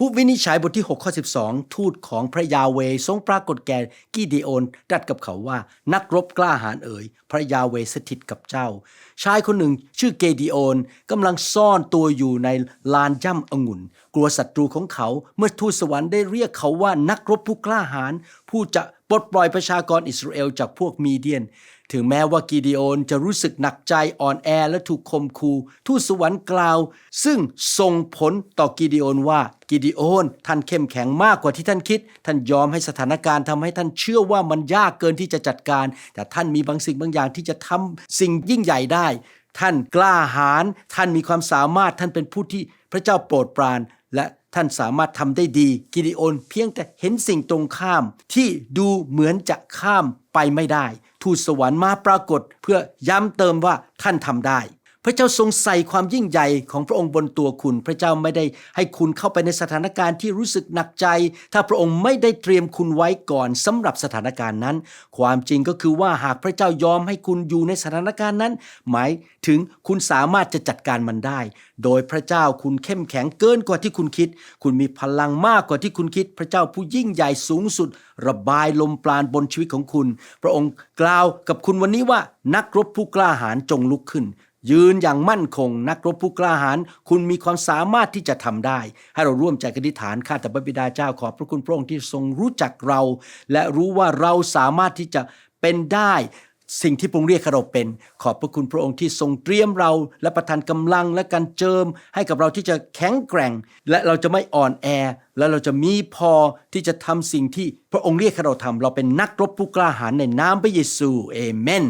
ผู้วินิจฉัยบทที่ 6 ข้อ 12 ทูตของพระยาเวทรงปรากฏแก่กิเดโอนดัดกับเขาว่า นักรบกล้าหาญเอ๋ยพระยาเวสถิตกับเจ้า ชายคนหนึ่งชื่อเกดิโอนกำลังซ่อนตัวอยู่ในลานย่ำองุ่น กลัวศัตรูของเขา เมื่อทูตสวรรค์ได้เรียกเขาว่านักรบผู้กล้าหาญผู้จะ ปลดปล่อยประชากรอิสราเอลจากพวกมีเดียน ถึงแม้ว่ากิดิโอนจะรู้สึกหนักใจอ่อนแอและถูกคมคูทูตสวรรค์กล่าว ซึ่งส่งผลต่อกิดิโอนว่ากิดิโอนท่านเข้มแข็งมากกว่าที่ท่านคิด ท่านยอมให้สถานการณ์ทำให้ท่านเชื่อว่ามันยากเกินที่จะจัดการ แต่ท่านมีบางสิ่งบางอย่างที่จะทำสิ่งยิ่งใหญ่ได้ ท่านกล้าหาญท่านมีความสามารถท่านเป็นผู้ที่พระเจ้าโปรดปรานและ ท่านสามารถทำได้ดีกิดิโอนเพียงแต่เห็นสิ่งตรงข้าม ที่ดูเหมือนจะข้ามไปไม่ได้ ทูตสวรรค์มาปรากฏเพื่อย้ำเติมว่าท่านทำได้ ระเจ้าทรงใส่ความยิ่งใหญ่ของพระองค์บนตัวคุณ พระเจ้าไม่ได้ให้คุณเข้าไปในสถานการณ์ที่รู้สึกหนักใจ ถ้าพระองค์ไม่ได้เตรียมคุณไว้ก่อนสำหรับสถานการณ์นั้น ความจริงก็คือว่าหากพระเจ้ายอมให้คุณอยู่ในสถานการณ์นั้น หมายถึงคุณสามารถจะจัดการมันได้ โดยพระเจ้าคุณเข้มแข็งเกินกว่าที่คุณคิด คุณมีพลังมากกว่าที่คุณคิด พระเจ้าผู้ยิ่งใหญ่สูงสุด ระบายลมปราณบนชีวิตของคุณ พระองค์กล่าวกับคุณวันนี้ว่านักรบผู้กล้าหาญจงลุกขึ้น ยืนอย่างมั่นคง นักรบผู้กล้าหาญคุณมีความสามารถที่จะทำได้ ให้เราร่วมใจกันอธิษฐานข้าแต่พระบิดาเจ้าขอบพระคุณพระองค์ที่ทรงรู้จักเรา และรู้ว่าเราสามารถที่จะเป็นได้สิ่งที่พระองค์เรียกเราเป็น ขอบพระคุณพระองค์ที่ทรงเตรียมเรา และประทานกำลังและการเจิม ให้กับเราที่จะแข็งแกร่ง และเราจะไม่อ่อนแอ และเราจะมีพอที่จะทำสิ่งที่พระองค์เรียกเราทำเราเป็นนักรบผู้กล้าหาญในนามพระเยซูเอเมน